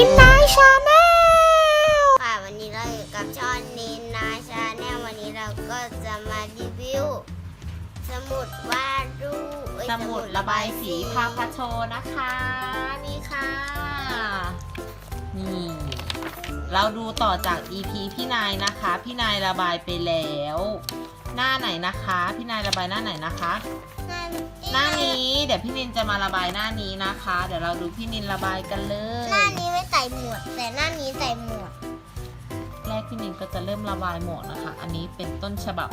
นินนายชาแนลค่ะวันนี้เราอยู่กับช่อนนินนาชาแนลวันนี้เราก็จะมารีวิว สมุดวาดรูปเอ้ยสมุดระบายสีพาพาโชนะคะนี่ค่ะ เราดูต่อจาก EP พี่นายนะคะ พี่นายระบายไปแล้ว หน้าไหนนะคะ พี่นายระบายหน้าไหนนะคะหน้าหน้านี้เดี๋ยวพี่นินจะมาระบายหน้านี้นะคะ เดี๋ยวเราดูพี่นินระบายกันเลยหน้านี้ไม่ใส่หมวดแต่หน้านี้ใส่หมวดแรกพี่นินก็จะเริ่มระบายหมดนะคะ อันนี้เป็นต้นฉบับ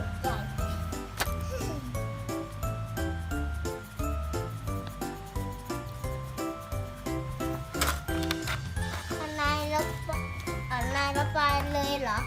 าจมูกใหญ่อันนายลบอันายระบายเลยเหรอ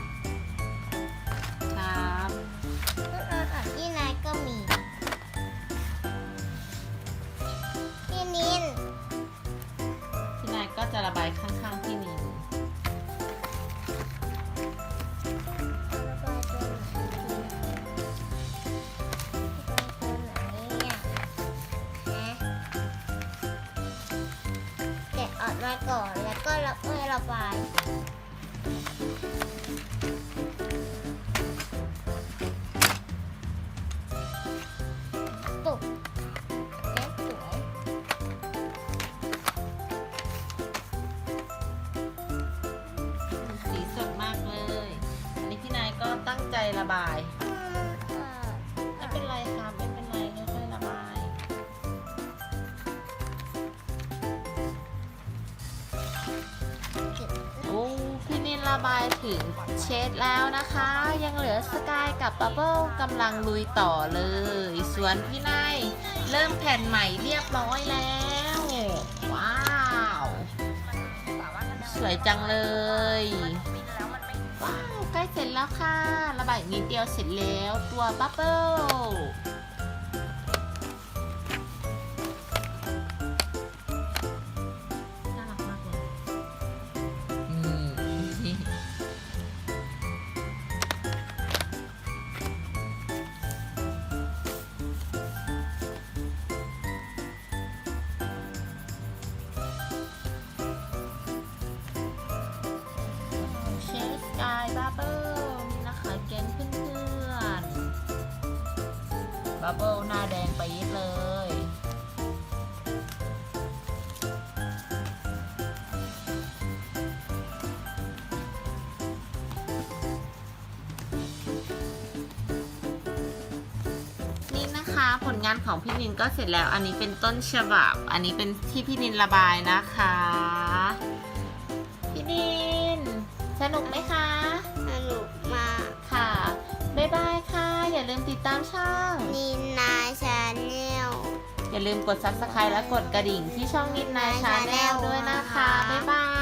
มาก่อน แล้วก็ระเอ้ยระบายตกเล็กสวยสีสดมากเลย อันนี้พี่นายก็ตั้งใจระบาย ระบายถึงเชดแล้วนะคะ ยังเหลือสกายกับบับเบิลกำลังลุยต่อเลย ส่วนพี่นายเริ่มแผ่นใหม่เรียบร้อยแล้ว ว้าว สวยจังเลย ว้าว ใกล้เสร็จแล้วค่ะ ระบายอีกนิดเดียวเสร็จแล้วตัวบับเบิล กายบับเบิลนี่นะคะแกงเพื่อนๆบับเบิลหน้าแดงไปยิดเลยนี่นะคะผลงานของพี่นินก็เสร็จแล้ว อันนี้เป็นต้นฉบับ อันนี้เป็นที่พี่นินระบายนะคะ สนุกไหมคะ สนุกมากค่ะ บ๊ายบายค่ะ อย่าลืมติดตามช่องนินนาชาแนลอย่าลืมกด subscribe และกดกระดิ่งที่ช่องนิดนายชาแนลด้วยนะคะ บ๊ายบา